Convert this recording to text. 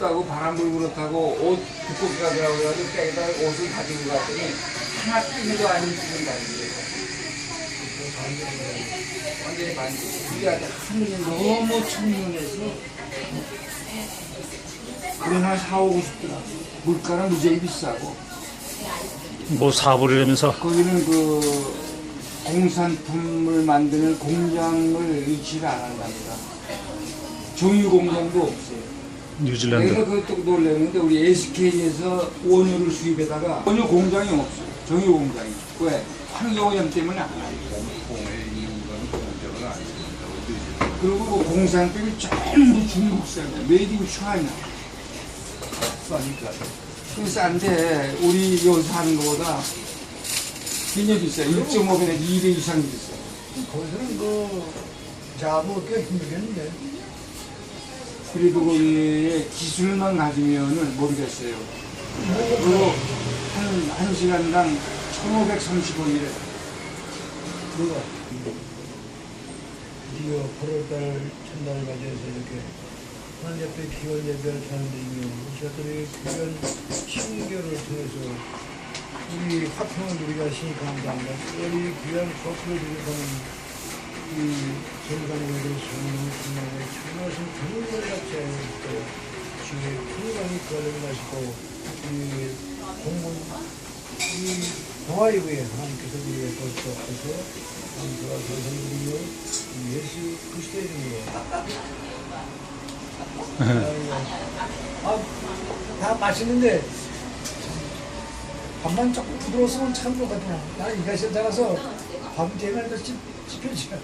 춥다고 바람 불고 그렇다고 옷 두껍게 가더라고 그래가지고 백에다가 옷을 가지고 갔더니 하나 띠도 아닌 띠는 가지고 완전히 많이 그게 아주 하늘이 너무 청명해서. 그러나 사오고 싶더라고 물가는 무지하게 비싸고. 뭐 사업을 하면서? 거기는 그 공산품을 만드는 공장을 유치를 안 한답니다. 정유 공장도 없어요. 뉴질랜드 내가 그것도 놀랐는데 우리 SK에서 원유를 수입에다가 원유 공장이 없어요. 정유 공장이. 왜? 환경오염 때문에 안 하니까. 그리고 그 공산품이 전부 중국산이야. 메이드 인 차이나. 싸니까. 그 싼데 우리 여기서 하는 것보다 굉장히 비싸요. 1.5배나 2배 이상 비싸요. 거기서는 그 자부 꽤 힘들겠는데 그래도 거기에 기술만 가지면은 모르겠어요. 그리고 한, 한 시간당 1,530원이래. 그거 이거 8월달 첫날 맞이해서 이렇게 옆에 기원 예배를 하는데 이면 우리가 기원 10개월을 통해서 우리 화평을 우리가 신이 감사합니다. 우리 귀한 거풀을 드리고는 이 정강님들 소문을 통해 참하신 정말 자체에 주의 거를 마시고 이 공문 이 동아이브에 하나님께서 우리의 것도 앞에서 감사와 선생님이요 예수 그리스도의 이름으로 아, 다 맛있는데 밥만 조금 부드러웠으면 참 좋거든요. 나는 이가 시장 가서 밥 대면도 씹혀지요.